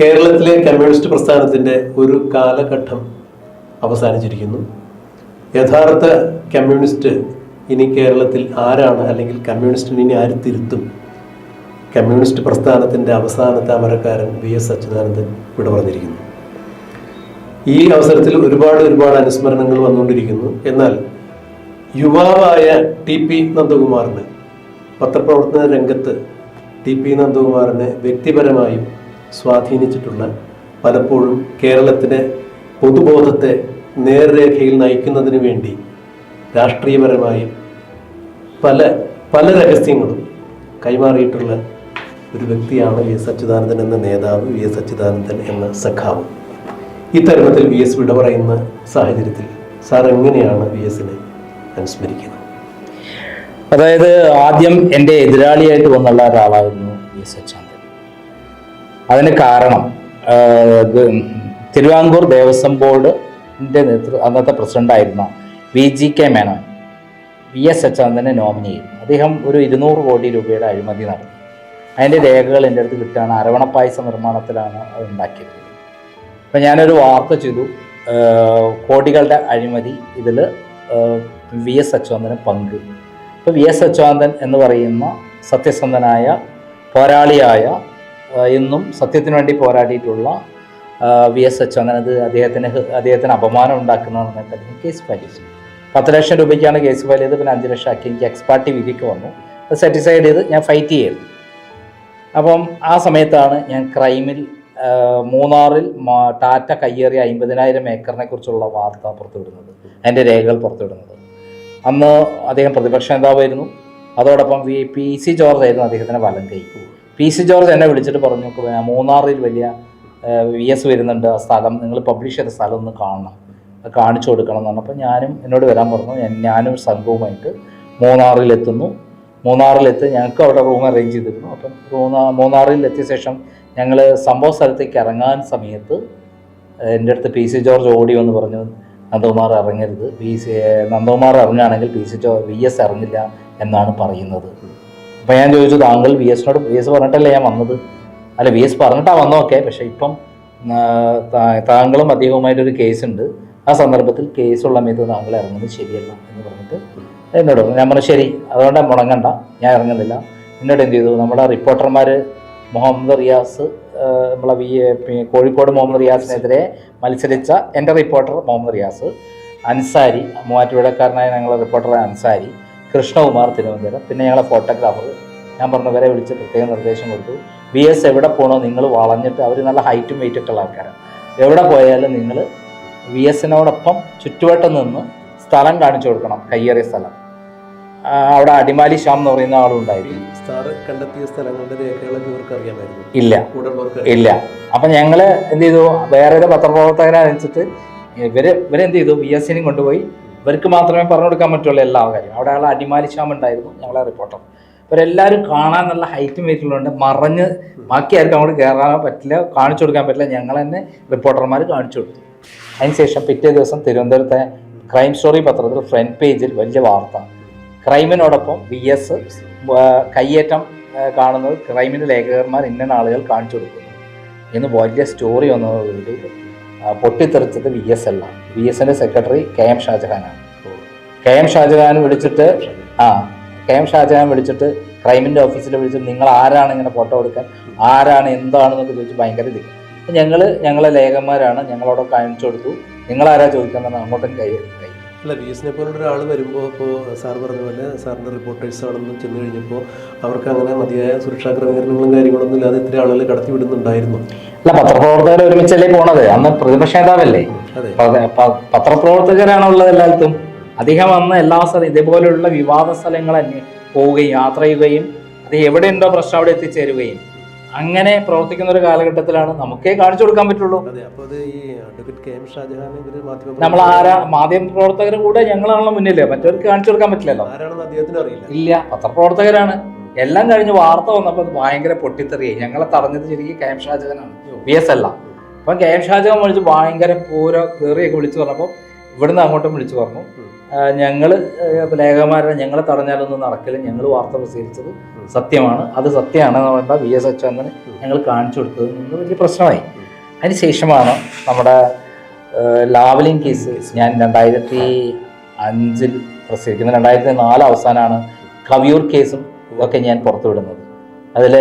കേരളത്തിലെ കമ്മ്യൂണിസ്റ്റ് പ്രസ്ഥാനത്തിന്റെ ഒരു കാലഘട്ടം അവസാനിച്ചിരിക്കുന്നു. യഥാർത്ഥ കമ്മ്യൂണിസ്റ്റ് ഇനി കേരളത്തിൽ ആരാണ്? അല്ലെങ്കിൽ കമ്മ്യൂണിസ്റ്റിന് ഇനി ആര് തിരുത്തും? കമ്മ്യൂണിസ്റ്റ് പ്രസ്ഥാനത്തിന്റെ അവസാനത്തെ അമരക്കാരൻ വി എസ് അച്യുതാനന്ദൻ ഇവിടെ പറഞ്ഞിരിക്കുന്നു ഈ അവസരത്തിൽ ഒരുപാട് ഒരുപാട് അനുസ്മരണങ്ങൾ വന്നുകൊണ്ടിരിക്കുന്നു. എന്നാൽ യുവാവായ ടി പി നന്ദകുമാറിന് പത്രപ്രവർത്തന രംഗത്ത് ടി പി നന്ദകുമാറിന് വ്യക്തിപരമായും സ്വാധീനിച്ചിട്ടുള്ള പലപ്പോഴും കേരളത്തിലെ പൊതുബോധത്തെ നേർരേഖയിൽ നയിക്കുന്നതിന് വേണ്ടി രാഷ്ട്രീയപരമായും പല പല രഹസ്യങ്ങളും കൈമാറിയിട്ടുള്ള ഒരു വ്യക്തിയാണ് വി എസ് അച്യുതാനന്ദൻ എന്ന നേതാവ് വി എസ് അച്യുതാനന്ദൻ എന്ന സഖാവ്. ഈ തരുണത്തിൽ വി എസ് വിട പറയുന്ന സാഹചര്യത്തിൽ സാർ എങ്ങനെയാണ് വി എസിനെ അനുസ്മരിക്കുന്നത്? അതായത് ആദ്യം എന്റെ എതിരാളിയായിട്ട് വന്നുള്ള ഒരാളായിരുന്നു വി എസ് അച്യുതാനന്ദൻ. അതിന് കാരണം തിരുവാങ്കൂർ ദേവസ്വം ബോർഡിന്റെ നേതൃ അന്നത്തെ പ്രസിഡന്റായിരുന്ന V G K Menon V S അച്യുതാനന്ദനെ nominee ചെയ്തു. അദ്ദേഹം ഒരു ഇരുന്നൂറ് കോടി രൂപയുടെ അഴിമതി നടത്തി. അതിന്റെ രേഖകൾ എന്റെ അടുത്ത് കിട്ടുകയാണ്. അരവണപ്പായസ നിർമ്മാണത്തിലാണ് അത് ഉണ്ടാക്കിയത്. അപ്പം ഞാനൊരു വാർത്ത ചെയ്തു. കോടികളുടെ അഴിമതി ഇതിൽ വി എസ് അച്യുതാനന്ദന് പങ്ക്. ഇപ്പോൾ വി എസ് അച്യുതാനന്ദൻ എന്ന് പറയുന്ന സത്യസന്ധനായ പോരാളിയായ എന്നും സത്യത്തിന് വേണ്ടി പോരാടിയിട്ടുള്ള വി എസ് അച്യുതാനന്ദൻ അത് അദ്ദേഹത്തിന് അദ്ദേഹത്തിന് അപമാനം ഉണ്ടാക്കുന്നതെന്ന് അദ്ദേഹം കേസ് ഫയൽ ചെയ്തു. പത്ത് ലക്ഷം രൂപയ്ക്കാണ് കേസ് ഫയൽ ചെയ്ത് പിന്നെ അഞ്ച് ലക്ഷം ആക്കി എനിക്ക് എക്സ്പാർട്ടി വിധിക്ക് വന്നു. അത് സാറ്റിസ്ഫൈഡ് ചെയ്ത് ഞാൻ ഫൈറ്റ് ചെയ്തു. അപ്പം ആ സമയത്താണ് ഞാൻ ക്രൈമിൽ മൂന്നാറിൽ ടാറ്റ കയ്യേറിയ അമ്പതിനായിരം ഏക്കറിനെ കുറിച്ചുള്ള വാർത്ത പുറത്തുവിടുന്നത്. അതിന്റെ രേഖകൾ പുറത്തുവിടുന്നത്. അന്ന് അദ്ദേഹം പ്രതിപക്ഷ നേതാവായിരുന്നു. അതോടൊപ്പം വി പി സി ജോർജ് ആയിരുന്നു അദ്ദേഹത്തിന് വലം കൈ. പി സി ജോർജ് എന്നെ വിളിച്ചിട്ട് പറഞ്ഞു "ക്ക് മൂന്നാറിൽ വലിയ വി എസ് വരുന്നുണ്ട് ആ സ്ഥലം. നിങ്ങൾ പബ്ലിഷ് ചെയ്ത സ്ഥലം ഒന്ന് കാണണം. കാണിച്ചു കൊടുക്കണം എന്ന് പറഞ്ഞപ്പോൾ ഞാനും എന്നോട് വരാൻ പറഞ്ഞു. ഞാനും സംഘവുമായിട്ട് മൂന്നാറിലെത്തുന്നു. മൂന്നാറിലെത്തി ഞങ്ങൾക്ക് അവിടെ റൂം അറേഞ്ച് ചെയ്തിരുന്നു. അപ്പം മൂന്നാ മൂന്നാറിൽ എത്തിയ ശേഷം ഞങ്ങൾ സംഭവ സ്ഥലത്തേക്ക് ഇറങ്ങാൻ സമയത്ത് എന്റെ അടുത്ത് പി സി ജോർജ് ഓടി എന്ന് പറഞ്ഞു നന്ദകുമാർ ഇറങ്ങരുത്. P C Nandakumar ഇറങ്ങുകയാണെങ്കിൽ P C George V S ഇറങ്ങില്ല എന്നാണ് പറയുന്നത്. അപ്പം ഞാൻ ചോദിച്ചു താങ്കൾ വി എസിനോട് വി എസ് പറഞ്ഞിട്ടല്ലേ ഞാൻ വന്നത്? അല്ല വി എസ് പറഞ്ഞിട്ടാണ് വന്നോക്കെ പക്ഷേ ഇപ്പം താങ്കളും അദ്ദേഹവുമായിട്ടൊരു കേസുണ്ട്. ആ സന്ദർഭത്തിൽ കേസുള്ള സമയത്ത് താങ്കൾ ഇറങ്ങുന്നത് ശരിയല്ല എന്ന് പറഞ്ഞിട്ട് എന്നോട് ഞാൻ പറഞ്ഞു ശരി അതുകൊണ്ട് മുടങ്ങണ്ട ഞാൻ ഇറങ്ങുന്നില്ല. എന്നോട് എന്ത് ചെയ്തു? നമ്മുടെ റിപ്പോർട്ടർമാർ മുഹമ്മദ് റിയാസ് നമ്മളെ വി കോഴിക്കോട് മുഹമ്മദ് റിയാസിനെതിരെ മത്സരിച്ച എന്റെ റിപ്പോർട്ടർ മുഹമ്മദ് റിയാസ് അൻസാരി മൂവാറ്റുപുഴക്കാരനായ ഞങ്ങളുടെ റിപ്പോർട്ടർ അൻസാരി കൃഷ്ണകുമാർ തിരുവനന്തപുരം. പിന്നെ ഞങ്ങളെ ഫോട്ടോഗ്രാഫർ ഞാൻ പറഞ്ഞ വരെ വിളിച്ച് പ്രത്യേക നിർദ്ദേശം കൊടുത്തു. ബി എസ് എവിടെ പോകണോ നിങ്ങൾ വളഞ്ഞിട്ട് അവർ നല്ല ഹൈറ്റും വെയിറ്റും ഒക്കെ ഉള്ള ആൾക്കാരാണ് എവിടെ പോയാലും നിങ്ങൾ വി എസിനോടൊപ്പം ചുറ്റുവട്ടം നിന്ന് സ്ഥലം കാണിച്ചു കൊടുക്കണം കയ്യേറിയ സ്ഥലം. അവിടെ അടിമാലി ശ്യാം എന്ന് പറയുന്ന ആളുണ്ടായിരുന്നു സാറ് കണ്ടെത്തിയ സ്ഥലങ്ങളുടെ രേഖകളൊക്കെ ഇവർക്ക് അറിയാമായിരുന്നു. ഇല്ല. ഇല്ല. അപ്പം ഞങ്ങൾ എന്ത് ചെയ്തു? വേറെ ഒരു പത്രപ്രവർത്തകരെ അറിയിച്ചിട്ട് ഇവർ ഇവരെന്ത് ചെയ്തു? വി എസ് സിനും കൊണ്ടുപോയി ഇവർക്ക് മാത്രമേ പറഞ്ഞു കൊടുക്കാൻ പറ്റുള്ളൂ എല്ലാ കാര്യവും. അവിടെ ആൾ അടിമാലി ഉണ്ടായിരുന്നു ഞങ്ങളെ റിപ്പോർട്ടർ ഇവരെല്ലാവരും കാണാൻ നല്ല ഹൈറ്റും വെയിറ്റുള്ളതുകൊണ്ട് മറഞ്ഞ് ബാക്കി ആർക്കും അങ്ങോട്ട് കയറാൻ പറ്റില്ല കാണിച്ചു കൊടുക്കാൻ പറ്റില്ല. ഞങ്ങൾ തന്നെ റിപ്പോർട്ടർമാർ കാണിച്ചു കൊടുത്തു. അതിനുശേഷം പിറ്റേ ദിവസം തിരുവനന്തപുരത്തെ ക്രൈം സ്റ്റോറി പത്രത്തിൽ ഫ്രണ്ട് പേജിൽ വലിയ വാർത്ത. ക്രൈമിനോടൊപ്പം വി എസ് കയ്യേറ്റം കാണുന്നത് ക്രൈമിന്റെ ലേഖകന്മാർ ഇന്ന ആളുകൾ കാണിച്ചു കൊടുക്കുന്നു. എന്ന് വലിയ സ്റ്റോറി വന്നതോടുകൂടി പൊട്ടിത്തെറിച്ചത് വി എസ് അല്ല വി എസ് എന്റെ സെക്രട്ടറി കെ എം ഷാജഹാനാണ് കെ എം ഷാജഹാൻ വിളിച്ചിട്ട് ആ കെ എം ഷാജഹാൻ വിളിച്ചിട്ട് ക്രൈമിന്റെ ഓഫീസിൽ വിളിച്ചിട്ട് നിങ്ങൾ ആരാണ് ഇങ്ങനെ ഫോട്ടോ എടുക്കാൻ? ആരാണ് എന്താണെന്നൊക്കെ ചോദിച്ച് ഭയങ്കര ഇത്. ഞങ്ങൾ ഞങ്ങളെ ലേഖന്മാരാണ്. ഞങ്ങളോട് കാണിച്ചു കൊടുത്തു. നിങ്ങൾ ആരാ ചോദിക്കാൻ തന്നെ അങ്ങോട്ടും കൈ കൈ. അല്ല ബി എസിനെ പോലുള്ള ഒരാൾ വരുമ്പോൾ ഇപ്പോൾ സാർ പറഞ്ഞ പോലെ സാറിന്റെ റിപ്പോർട്ടേഴ്സ് ആണെന്ന് ചെന്ന് കഴിഞ്ഞപ്പോൾ അവർക്ക് അങ്ങനെ മതിയായ സുരക്ഷാ ക്രമീകരണങ്ങളും കാര്യങ്ങളൊന്നും ഇല്ലാതെ ഇത്ര ആളുകൾ കടത്തി വിടുന്നുണ്ടായിരുന്നു അല്ല പത്രപ്രവർത്തകർ ഒരുമിച്ചല്ലേ പോണത്? അന്ന് പ്രതിപക്ഷ നേതാവല്ലേ? പത്രപ്രവർത്തകരാണ് ഉള്ളത് എല്ലായിടത്തും. അദ്ദേഹം അന്ന് എല്ലാ സ്ഥലം ഇതേപോലെയുള്ള വിവാദ സ്ഥലങ്ങൾ പോവുകയും യാത്ര ചെയ്യുകയും അത് എവിടെയുണ്ടോ പ്രശ്നം അവിടെ എത്തിച്ചേരുകയും. അങ്ങനെ പ്രവർത്തിക്കുന്ന ഒരു കാലഘട്ടത്തിലാണ് നമുക്കേ കാണിച്ചു കൊടുക്കാൻ പറ്റുള്ളൂ. നമ്മൾ ആരാ മാധ്യമ പ്രവർത്തകരുടെ കൂടെ ഞങ്ങളാണല്ലോ മുന്നിലേ. മറ്റവർക്ക് കാണിച്ചു കൊടുക്കാൻ പറ്റില്ലല്ലോ. ഇല്ല പത്രപ്രവർത്തകരാണ്. എല്ലാം കഴിഞ്ഞ് വാർത്ത വന്നപ്പോൾ അത് ഭയങ്കര പൊട്ടിത്തെറിയായി ഞങ്ങളെ തടഞ്ഞത് ശരിക്കും കെ എം ഷാജഹാനാണ്. വി എസ് അല്ല അപ്പം കെ എം ഷാജഹാൻ വിളിച്ച് ഭയങ്കര പൂര കയറിയൊക്കെ വിളിച്ചു പറഞ്ഞപ്പോൾ ഇവിടുന്ന് അങ്ങോട്ടും വിളിച്ചു പറഞ്ഞു. ഞങ്ങൾ ലേഖകന്മാരെ ഞങ്ങളെ തടഞ്ഞാലൊന്നും നടക്കില്ല. ഞങ്ങൾ വാർത്ത പ്രസിദ്ധീകരിച്ചത് സത്യമാണ്. അത് സത്യമാണെന്ന് പറയുമ്പോൾ വി എസ് അച്യുതന് ഞങ്ങൾ കാണിച്ചു കൊടുത്തത് നിന്ന് വലിയ പ്രശ്നമായി. അതിന് ശേഷമാണ് നമ്മുടെ ലാവലിൻ കേസ് ഞാൻ രണ്ടായിരത്തി അഞ്ചിൽ പ്രസിദ്ധീകരിക്കുന്നത്. രണ്ടായിരത്തി നാല് അവസാനമാണ് കവിയൂർ കേസും ഒക്കെ ഞാൻ പുറത്തുവിടുന്നത്. അതിൽ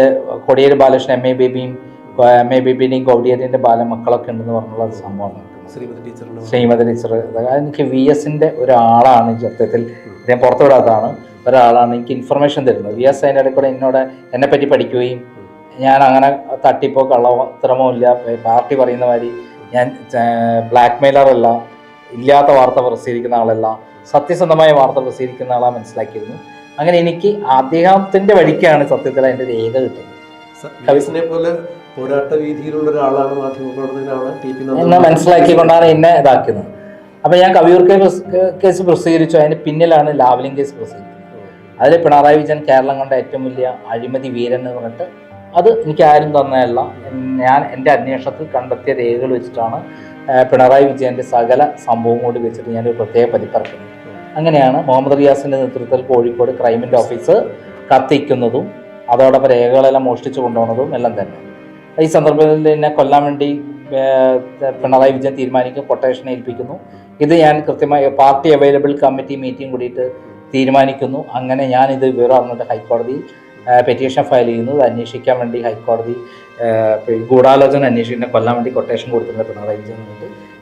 കൊടിയേരി ബാലകൃഷ്ണൻ എം എ ബേബിയും എം എ ബേബിന്റെയും കൊടിയേരിന്റെ ബാലമക്കളൊക്കെ ഉണ്ടെന്ന് പറഞ്ഞുള്ള സംഭവമാണ് ശ്രീമതി ടീച്ചർ ശ്രീമതി ടീച്ചർ എനിക്ക് വി എസിന്റെ ഒരാളാണ് ഈ സത്യത്തിൽ ഞാൻ പുറത്തുവിടാത്തതാണ്. ഒരാളാണ് എനിക്ക് ഇൻഫർമേഷൻ തരുന്നത്. വി എസ് അതിന്റെ ഇടയിൽ കൂടെ എന്നോട് എന്നെ പറ്റി പഠിക്കുകയും ഞാൻ അങ്ങനെ തട്ടിപ്പോ കള്ളത്തരമോ ഇല്ല പാർട്ടി പറയുന്ന മാതിരി ഞാൻ ബ്ലാക്ക് മെയിലറല്ല ഇല്ലാത്ത വാർത്ത പ്രസിദ്ധീകരിക്കുന്ന ആളല്ല സത്യസന്ധമായ വാർത്ത പ്രസിദ്ധീകരിക്കുന്ന ആളാണ് മനസ്സിലാക്കിയിരുന്നു. അങ്ങനെ എനിക്ക് അദ്ദേഹത്തിന്റെ വഴിക്കാണ് സത്യത്തിൽ അതിന്റെ രേഖ കിട്ടുന്നത്. പോലെ പോരാട്ട ഒരാളാണ് മാധ്യമപ്രവർത്തകനാണ് ടി പി എന്ന് മനസ്സിലാക്കിക്കൊണ്ടാണ് എന്നെ ഇതാക്കുന്നത്. അപ്പൊ ഞാൻ കവിയൂർ കേസ് കേസ് പ്രസിദ്ധീകരിച്ചു. അതിന് പിന്നിലാണ് ലാവലിംഗ് കേസ് പ്രസിദ്ധീകരിച്ചത് അതിൽ പിണറായി വിജയൻ കേരളം കണ്ട ഏറ്റവും വലിയ അഴിമതി വീരൻ എന്ന് പറഞ്ഞിട്ട് അത് എനിക്ക് ആരും തന്നതല്ല. ഞാൻ എന്റെ അന്വേഷണത്തിൽ കണ്ടെത്തിയ രേഖകൾ വെച്ചിട്ടാണ് പിണറായി വിജയന്റെ സകല സംഭവം കൂടി വെച്ചിട്ട് ഞാനൊരു പ്രത്യേക പതിപ്പിറക്കുന്നത് അങ്ങനെയാണ് മുഹമ്മദ് റിയാസിന്റെ നേതൃത്വത്തിൽ കോഴിക്കോട് ക്രൈമിന്റെ ഓഫീസ് കത്തിക്കുന്നതും അതോടൊപ്പം രേഖകളെല്ലാം മോഷ്ടിച്ചു കൊണ്ടുപോകുന്നതും എല്ലാം തന്നെ. ഈ സന്ദർഭത്തിൽ എന്നെ കൊല്ലാൻ വേണ്ടി പിണറായി വിജയൻ തീരുമാനിക്കും കൊട്ടേഷൻ ഏൽപ്പിക്കുന്നു. ഇത് ഞാൻ കൃത്യമായി പാർട്ടി അവൈലബിൾ കമ്മിറ്റി മീറ്റിംഗ് കൂടിയിട്ട് തീരുമാനിക്കുന്നു. അങ്ങനെ ഞാൻ ഇത് വിവരം അറിഞ്ഞിട്ട് ഹൈക്കോടതി പെറ്റീഷൻ ഫയൽ ചെയ്യുന്നു അന്വേഷിക്കാൻ വേണ്ടി ഹൈക്കോടതി ഗൂഢാലോചന അന്വേഷിക്കുന്ന കൊല്ലാൻ വേണ്ടി കൊട്ടേഷൻ കൊടുത്തിട്ടുണ്ട് പിണറായി വിജയൻ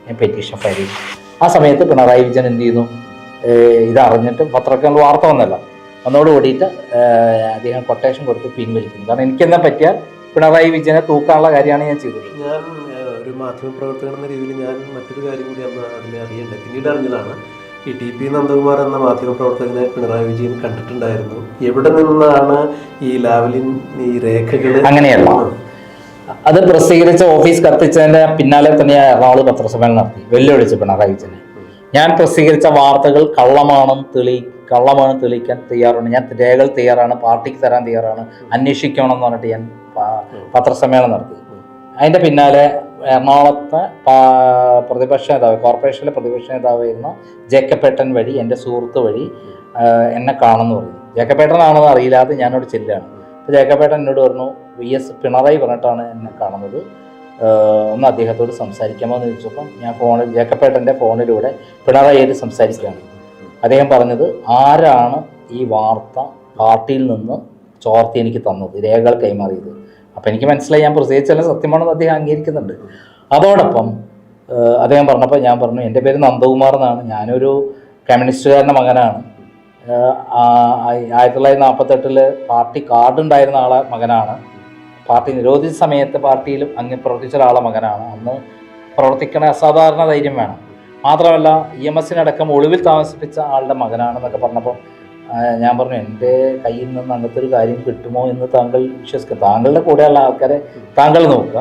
ഞാൻ പെറ്റീഷൻ ഫയൽ ചെയ്യുന്നു. ആ സമയത്ത് പിണറായി വിജയൻ എന്ത് ചെയ്യുന്നു? ഏ, ഇത് അറിഞ്ഞിട്ട് പത്രത്തിൽ വാർത്ത വന്നല്ല. വന്നോട് കൂടിയിട്ട് അദ്ദേഹം കൊട്ടേഷൻ കൊടുത്ത് പിൻവലിക്കുന്നു. കാരണം എനിക്കെന്താ പറ്റിയാൽ പിണറായി വിജയനെ തൂക്കാനുള്ള കാര്യമാണ് ഞാൻ ചെയ്തത്. ഞാൻ ഒരു മാധ്യമപ്രവർത്തകൻ എന്ന രീതിയിൽ ഞാൻ മറ്റൊരു കാര്യം കൂടി അന്ന് അറിയണ്ടേ പിന്നീട് അറിഞ്ഞതാണ് ഈ ടി പി നന്ദകുമാർ എന്ന മാധ്യമ പ്രവർത്തകനെ പിണറായി വിജയൻ കണ്ടിട്ടുണ്ടായിരുന്നു. എവിടെ നിന്നാണ് ഈ ലാവലിൻ ഈ രേഖകൾ അങ്ങനെയല്ല. അത് പ്രസിദ്ധീകരിച്ച ഓഫീസ് കത്തിച്ചതിന്റെ പിന്നാലെ തന്നെ എറണാകുളം പത്രസമ്മേളനം നടത്തി. വെല്ലുവിളിച്ച് പിണറായി വിജയനെ. ഞാൻ പ്രസിദ്ധീകരിച്ച വാർത്തകൾ കള്ളമാണെന്ന് തെളി കള്ളമാണ് തെളിയിക്കാൻ തയ്യാറാണ് ഞാൻ രേഖകൾ തയ്യാറാണ് പാർട്ടിക്ക് തരാൻ തയ്യാറാണ്. അന്വേഷിക്കണം എന്ന് പറഞ്ഞിട്ട് ഞാൻ പത്രസമ്മേളനം നടത്തി. അതിന്റെ പിന്നാലെ എറണാകുളത്തെ പ്രതിപക്ഷ നേതാവ് കോർപ്പറേഷനിലെ പ്രതിപക്ഷ നേതാവായിരുന്ന ജേക്കപ്പേട്ടൻ വഴി എന്റെ സുഹൃത്ത് വഴി എന്നെ കാണുന്നു പറഞ്ഞു. ജേക്കപ്പേട്ടനാണെന്ന് അറിയില്ലാതെ ഞാനോട് ചെല്ലുകയാണ്. അപ്പോൾ ജേക്കപ്പേട്ടൻ എന്നോട് പറഞ്ഞു വി. എസ്. പിണറായി പറഞ്ഞിട്ടാണ് എന്നെ കാണുന്നത്. ഒന്ന് അദ്ദേഹത്തോട് സംസാരിക്കാമോ എന്ന് ചോദിച്ചപ്പോൾ ഞാൻ ഫോണിൽ ജേക്കപ്പേട്ടന്റെ ഫോണിലൂടെ പിണറായിയായിട്ട് സംസാരിക്കുകയാണ്. അദ്ദേഹം പറഞ്ഞത് ആരാണ് ഈ വാർത്ത പാർട്ടിയിൽ നിന്ന് ചോർത്തി എനിക്ക് തന്നത്? രേഖകൾ കൈമാറിയത്. അപ്പോൾ എനിക്ക് മനസ്സിലായി ഞാൻ പ്രത്യേകിച്ചെല്ലാം സത്യമാണെന്ന് അദ്ദേഹം അംഗീകരിക്കുന്നുണ്ട്. അതോടൊപ്പം അദ്ദേഹം പറഞ്ഞപ്പോൾ ഞാൻ പറഞ്ഞു എന്റെ പേര് നന്ദകുമാർ എന്നാണ്. ഞാനൊരു കമ്മ്യൂണിസ്റ്റുകാരന്റെ മകനാണ്. ആയിരത്തി തൊള്ളായിരത്തി നാൽപ്പത്തെട്ടിൽ പാർട്ടി കാർഡ് ഉണ്ടായിരുന്ന ആളെ മകനാണ്. പാർട്ടി നിരോധിച്ച സമയത്ത് പാർട്ടിയിലും അങ്ങ് പ്രവർത്തിച്ച ഒരാളെ മകനാണ്. അന്ന് പ്രവർത്തിക്കണ അസാധാരണ ധൈര്യം വേണം. മാത്രമല്ല ഇ എം എസിനടക്കം ഒളിവിൽ താമസിപ്പിച്ച ആളുടെ മകനാണെന്നൊക്കെ പറഞ്ഞപ്പോൾ ഞാൻ പറഞ്ഞു എന്റെ കയ്യിൽ നിന്ന് അങ്ങനത്തെ ഒരു കാര്യം കിട്ടുമോ എന്ന് താങ്കൾ വിശ്വസിക്കുക താങ്കളുടെ കൂടെയുള്ള ആൾക്കാരെ താങ്കൾ നോക്കുക.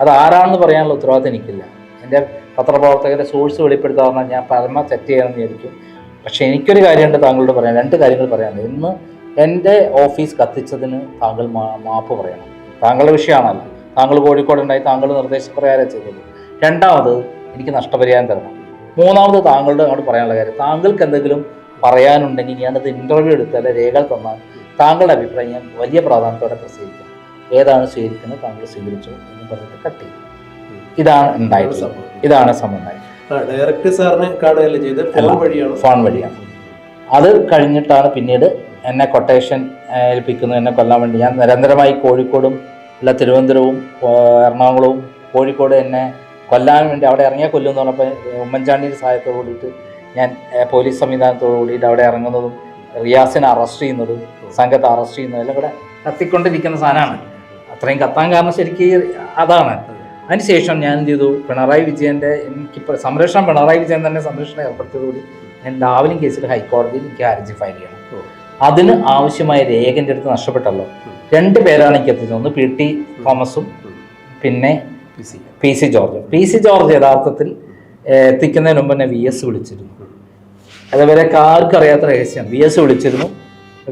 അത് ആരാണെന്ന് പറയാനുള്ള ഉത്തരവാദിത്തം എനിക്കില്ല. എന്റെ പത്രപ്രവർത്തകരെ സോഴ്സ് വെളിപ്പെടുത്താൻ പറഞ്ഞാൽ ഞാൻ പരമ തെറ്റ് ചെയ്യണമെന്ന് വിചാരിക്കും. പക്ഷേ എനിക്കൊരു കാര്യമുണ്ട് താങ്കളോട് പറയാൻ രണ്ട് കാര്യങ്ങൾ പറയാനുണ്ട്. ഇന്ന് എന്റെ ഓഫീസ് കത്തിച്ചതിന് താങ്കൾ മാപ്പ് പറയണം. താങ്കളുടെ വിഷയമാണല്ലോ. താങ്കൾ കോഴിക്കോട് ഉണ്ടായി താങ്കൾ നിർദ്ദേശപ്രകാരം ചെയ്തത്. രണ്ടാമത് എനിക്ക് നഷ്ടപരിഹാരം തരണം. മൂന്നാമത് താങ്കളുടെ അങ്ങോട്ട് പറയാനുള്ള കാര്യം. താങ്കൾക്ക് എന്തെങ്കിലും പറയാനുണ്ടെങ്കിൽ ഞാനത് ഇന്റർവ്യൂ എടുത്ത് അല്ലെ രേഖകൾ തന്നാൽ താങ്കളുടെ അഭിപ്രായം ഞാൻ വലിയ പ്രാധാന്യത്തോടെ പ്രസിദ്ധിക്കും ഏതാണ് സ്വീകരിക്കുന്നത് താങ്കൾ സ്വീകരിച്ചു എന്ന് പറഞ്ഞിട്ട് കട്ട് ചെയ്യും. ഇതാണ് സംഭവം ഇതാണ് സംബന്ധം ഡയറക്റ്റ് സാറിനെ കാണുകയല്ലേ ചെയ്ത് ഫോൺ. വഴിയാണ്? ഫോൺ വഴിയാണ്. അത് കഴിഞ്ഞിട്ടാണ് പിന്നീട് എന്നെ കൊട്ടേഷൻ ഏൽപ്പിക്കുന്നു എന്നെ കൊല്ലാൻ വേണ്ടി. ഞാൻ നിരന്തരമായി കോഴിക്കോടും അല്ല തിരുവനന്തപുരവും എറണാകുളവും കോഴിക്കോട് എന്നെ കൊല്ലാൻ വേണ്ടി അവിടെ ഇറങ്ങിയാൽ കൊല്ലും എന്ന് പറഞ്ഞപ്പോൾ ഉമ്മൻചാണ്ടിയുടെ സഹായത്തോട് കൂടിയിട്ട് ഞാൻ പോലീസ് സംവിധാനത്തോട് കൂടിയിട്ട് അവിടെ ഇറങ്ങുന്നതും റിയാസിനെ അറസ്റ്റ് ചെയ്യുന്നതും സംഘത്തെ അറസ്റ്റ് ചെയ്യുന്നതും എല്ലാം കൂടെ കത്തിക്കൊണ്ടിരിക്കുന്ന സാധനമാണ്. അത്രയും കത്താൻ കാരണം ശരിക്കും അതാണ്. അതിനുശേഷം ഞാൻ എന്ത് ചെയ്തു? പിണറായി വിജയന്റെ എനിക്ക് സംരക്ഷണം പിണറായി വിജയൻ തന്നെ സംരക്ഷണം ഏർപ്പെടുത്തിയതോടുകൂടി ഞാൻ ലാവലിംഗ് കേസിൽ ഹൈക്കോടതിയിൽ എനിക്ക് ഹർജി ഫയൽ ചെയ്യണം. അതിന് ആവശ്യമായ രേഖ എന്റെ അടുത്ത് നഷ്ടപ്പെട്ടല്ലോ. രണ്ട് പേരാണ് എനിക്ക് എത്തിച്ചത്. ഒന്ന് പി ടി തോമസും പിന്നെ P C George. P C George യഥാർത്ഥത്തിൽ എത്തിക്കുന്നതിന് മുമ്പ് തന്നെ വി എസ് വിളിച്ചിരുന്നു. അതേപോലെ ആർക്കും അറിയാത്ത രഹസ്യം വി എസ് വിളിച്ചിരുന്നു.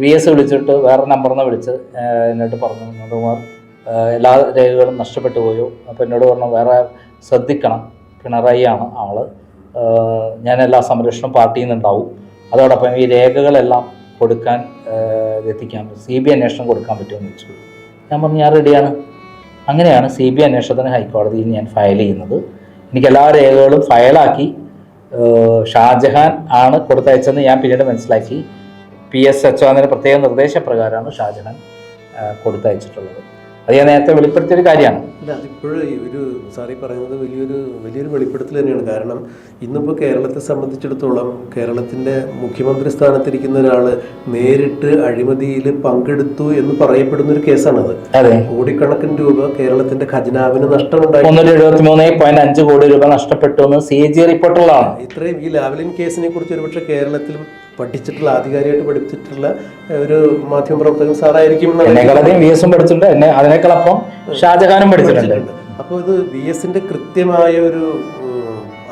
വി എസ് വിളിച്ചിട്ട് വേറെ നമ്പറിൽ നിന്ന് വിളിച്ച് എന്നിട്ട് എന്നോട് പറഞ്ഞു നന്ദകുമാർ എല്ലാ രേഖകളും നഷ്ടപ്പെട്ടു പോയോ? അപ്പോൾ എന്നോട് പറഞ്ഞു വേറെ ശ്രദ്ധിക്കണം. പിണറായിയാണ് ആൾ. ഞാൻ എല്ലാ സംരക്ഷണം പാർട്ടിയിൽ നിന്നുണ്ടാവും. അതോടൊപ്പം ഈ രേഖകളെല്ലാം കൊടുക്കാൻ എത്തിക്കാൻ സി ബി അന്വേഷണം കൊടുക്കാൻ പറ്റുമെന്ന് വെച്ചു. ഞാൻ പറഞ്ഞു ഞാൻ റെഡിയാണ് അങ്ങനെയാണ് സി ബി അന്വേഷണത്തിന് ഹൈക്കോടതിയിൽ ഞാൻ ഫയൽ ചെയ്യുന്നത്. എനിക്ക് എല്ലാ രേഖകളും ഫയലാക്കി ഷാജഹാൻ ആണ് കൊടുത്തയച്ചെന്ന് ഞാൻ പിന്നീട് മനസ്സിലാക്കി. പി എസ് അച്യുതാനന്ദന്റെ പ്രത്യേക നിർദ്ദേശപ്രകാരമാണ് ഷാജഹാൻ കൊടുത്തയച്ചിട്ടുള്ളത്. അത് ഞാൻ നേരത്തെ വെളിപ്പെടുത്തിയൊരു കാര്യമാണ്. അല്ല അതിപ്പോഴും ഒരു സാറി പറയുന്നത് വലിയൊരു വലിയൊരു വെളിപ്പെടുത്തൽ തന്നെയാണ്. കാരണം ഇന്നിപ്പോൾ കേരളത്തെ സംബന്ധിച്ചിടത്തോളം കേരളത്തിന്റെ മുഖ്യമന്ത്രി സ്ഥാനത്തിരിക്കുന്ന ഒരാൾ നേരിട്ട് അഴിമതിയിൽ പങ്കെടുത്തു എന്ന് പറയപ്പെടുന്ന ഒരു കേസാണത്. അത്. കോടിക്കണക്കിന് രൂപ കേരളത്തിന്റെ ഖജനാവിന് നഷ്ടമുണ്ടായി. മുന്നൂറ്റി എഴുപത്തി മൂന്ന് പോയിന്റ് അഞ്ച് കോടി രൂപ നഷ്ടപ്പെട്ടു എന്ന് സി എ ജി റിപ്പോർട്ടുകളാണ്. ഇത്രയും ഈ ലാവലിൻ കേസിനെ കുറിച്ച് ഒരുപക്ഷെ കേരളത്തിൽ പഠിച്ചിട്ടുള്ള ആധികാരികമായിട്ട് പഠിപ്പിച്ചിട്ടുള്ള ഒരു മാധ്യമപ്രവർത്തകൻ സാറായിരിക്കും എന്നാണ് എന്നെക്കാളധികം വി എസും പഠിച്ചിട്ടുണ്ട്. എന്നെ അതിനേക്കാളപ്പം ഷാജഹാനും പഠിച്ചിട്ടുണ്ട്. അപ്പോൾ ഇത് വി എസിന്റെ കൃത്യമായ ഒരു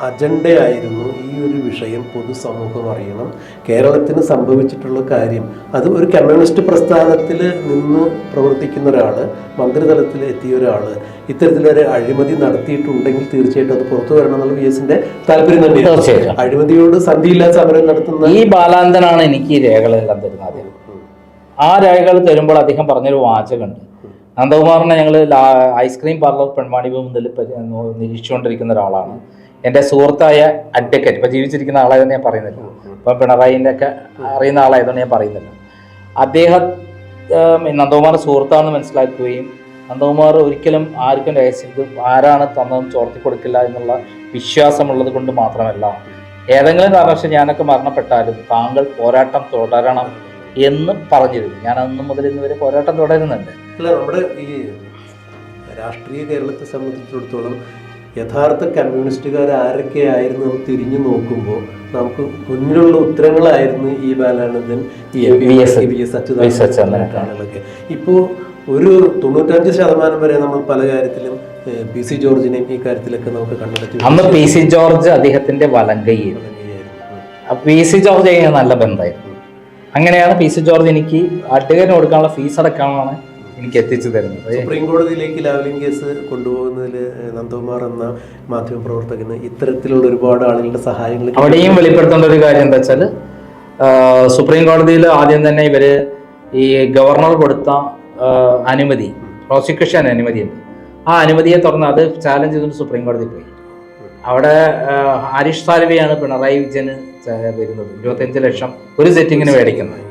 അജണ്ടയായിരുന്നു ഈ ഒരു വിഷയം പൊതുസമൂഹം അറിയണം. കേരളത്തിന് സംഭവിച്ചിട്ടുള്ള കാര്യം. അത് ഒരു കമ്മ്യൂണിസ്റ്റ് പ്രസ്ഥാനത്തിൽ നിന്ന് പ്രവർത്തിക്കുന്ന ഒരാൾ മന്ത്രിതലത്തിൽ എത്തിയ ഒരാൾ ഇത്തരത്തിലൊരു അഴിമതി നടത്തിയിട്ടുണ്ടെങ്കിൽ തീർച്ചയായിട്ടും അത് പുറത്തു വരണം എന്നുള്ള വി എസിന്റെ താല്പര്യം തന്നെയാണ്. അഴിമതിയോട് സന്ധിയില്ലാത്ത സമരം നടത്തുന്ന ഈ ബാലാന്തനാണ് എനിക്ക് ഈ രേഖകളെല്ലാം തരുന്നത് ആ രേഖകൾ തരുമ്പോൾ അദ്ദേഹം പറഞ്ഞൊരു വാചകമുണ്ട്. നന്ദകുമാറിനെ ഞങ്ങൾ ഐസ്ക്രീം പാർലർ പെൺവാണി മുതൽ നിരീക്ഷിച്ചുകൊണ്ടിരിക്കുന്ന ഒരാളാണ്. എന്റെ സുഹൃത്തായ അഡ്വക്കേറ്റ് ഇപ്പൊ ജീവിച്ചിരിക്കുന്ന ആളായത് ഞാൻ പറയുന്നില്ല. ഇപ്പൊ പിണറായിന്റെ ഒക്കെ അറിയുന്ന ആളായതുകൊണ്ട് ഞാൻ പറയുന്നില്ല. അദ്ദേഹം നന്ദകുമാർ സുഹൃത്താണെന്ന് മനസ്സിലാക്കുകയും നന്ദകുമാർ ഒരിക്കലും ആർക്കും രഹസ്യം ആരാണ് തന്നതെന്ന് ചോർത്തി കൊടുക്കില്ല എന്നുള്ള വിശ്വാസമുള്ളത് കൊണ്ട് മാത്രമല്ല ഏതെങ്കിലും കാരണവശാൽ ഞാനൊക്കെ മരണപ്പെട്ടാലും താങ്കൾ പോരാട്ടം തുടരണം എന്ന് പറഞ്ഞിരുന്നു. ഞാൻ അന്ന് മുതൽ ഇന്ന് വരെ പോരാട്ടം തുടരുന്നുണ്ട്. അല്ല നമ്മുടെ ഈ രാഷ്ട്രീയ കേരളത്തെ സംബന്ധിച്ചിടത്തോളം യഥാർത്ഥ കമ്മ്യൂണിസ്റ്റുകാർ ആരൊക്കെയായിരുന്നു എന്ന് തിരിഞ്ഞു നോക്കുമ്പോൾ നമുക്ക് മുന്നിലുള്ള ഉത്തരങ്ങളായിരുന്നു ഈ ബാലാനന്ദൻ ഈ വി എസ്. ആളുകളൊക്കെ. ഇപ്പോൾ ഒരു തൊണ്ണൂറ്റഞ്ച് ശതമാനം വരെ നമ്മൾ പല കാര്യത്തിലും പി സി ജോർജിനെയും ഈ കാര്യത്തിലൊക്കെ നമുക്ക് കണ്ടെത്തി അന്ന് പി സി ജോർജ് അദ്ദേഹത്തിന്റെ വലങ്കയിൽ പി സി ജോർജ് നല്ല ബന്ധമായിരുന്നു. അങ്ങനെയാണ് പി സി ജോർജ് എനിക്ക് അഡ്വക്കേറ്റിന് കൊടുക്കാനുള്ള ഫീസ് അടക്കമാണ് എനിക്ക് എത്തിച്ചു തരുന്നത് സുപ്രീം കോടതിയിലേക്ക് ലാവലിംഗ് കേസ് കൊണ്ടുപോകുന്നതിൽ നന്ദകുമാർ എന്ന മാധ്യമ പ്രവർത്തകന് ഇത്തരത്തിലുള്ള ഒരുപാട് ആളുകളുടെ സഹായങ്ങൾ അവിടെയും വെളിപ്പെടുത്തേണ്ട ഒരു കാര്യം എന്താ വെച്ചാൽ സുപ്രീം കോടതിയിൽ ആദ്യം തന്നെ ഇവർ ഈ ഗവർണർ കൊടുത്ത അനുമതി പ്രോസിക്യൂഷൻ അനുമതിയുണ്ട് ആ അനുമതിയെ തുടർന്ന് അത് ചാലഞ്ച് ചെയ്തുകൊണ്ട് സുപ്രീം കോടതി പോയി. അവിടെ ഹരീഷ് സാൽവെയാണ് പിണറായി വിജയന് വരുന്നത്. ഇരുപത്തഞ്ച് ലക്ഷം ഒരു സെറ്റിങ്ങിന് മേടിക്കുന്നത്.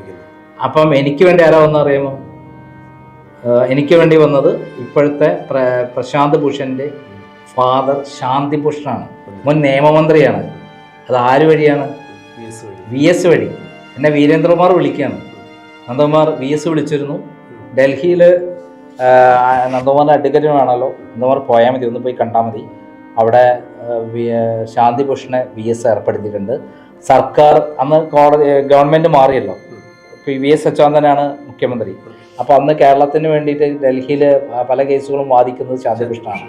അപ്പം എനിക്ക് വേണ്ടി ആരാ അറിയാമോ? എനിക്ക് വേണ്ടി വന്നത് ഇപ്പോഴത്തെ പ്ര- പ്രശാന്ത് ഭൂഷന്റെ ഫാദർ ശാന്തി ഭൂഷണാണ്. മുൻ നിയമമന്ത്രിയാണ്. അത് ആര് വഴിയാണ്? വി എസ് വഴി. എന്നെ വീരേന്ദ്രകുമാർ വിളിക്കുകയാണ്. നന്ദകുമാർ വി എസ് വിളിച്ചിരുന്നു. ഡൽഹിയിൽ നന്ദകുമാറിന്റെ അഡ്വക്കറ്റ് വേണമല്ലോ. നന്ദകുമാർ പോയാൽ മതി. ഒന്ന് പോയി കണ്ടാൽ മതി. അവിടെ ശാന്തി ഭൂഷണെ വി എസ് ഏർപ്പെടുത്തിയിട്ടുണ്ട്. സർക്കാർ അന്ന് കോടതി ഗവൺമെന്റ് മാറിയല്ലോ. ഇപ്പോൾ വി എസ് അച്യുതാനന്ദനാണ് മുഖ്യമന്ത്രി. അപ്പോൾ അന്ന് കേരളത്തിന് വേണ്ടിയിട്ട് ഡൽഹിയിൽ പല കേസുകളും വാദിക്കുന്നത് ശാന്തികൃഷ്ണാണ്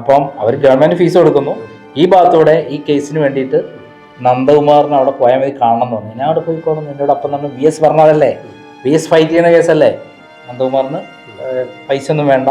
അപ്പം അവർ ഗവൺമെന്റ് ഫീസ് കൊടുക്കുന്നു. ഈ ഭാഗത്തൂടെ ഈ കേസിന് വേണ്ടിയിട്ട് നന്ദകുമാറിനെ അവിടെ പോയാൽ മതി കാണണം എന്ന് പറഞ്ഞു. ഞാൻ അവിടെ പോയിക്കോളും. എന്നോട് അപ്പം നമ്മൾ വി എസ് പറഞ്ഞതല്ലേ വി എസ് ഫൈറ്റ് ചെയ്യുന്ന കേസല്ലേ? നന്ദകുമാറിന് പൈസ ഒന്നും വേണ്ട.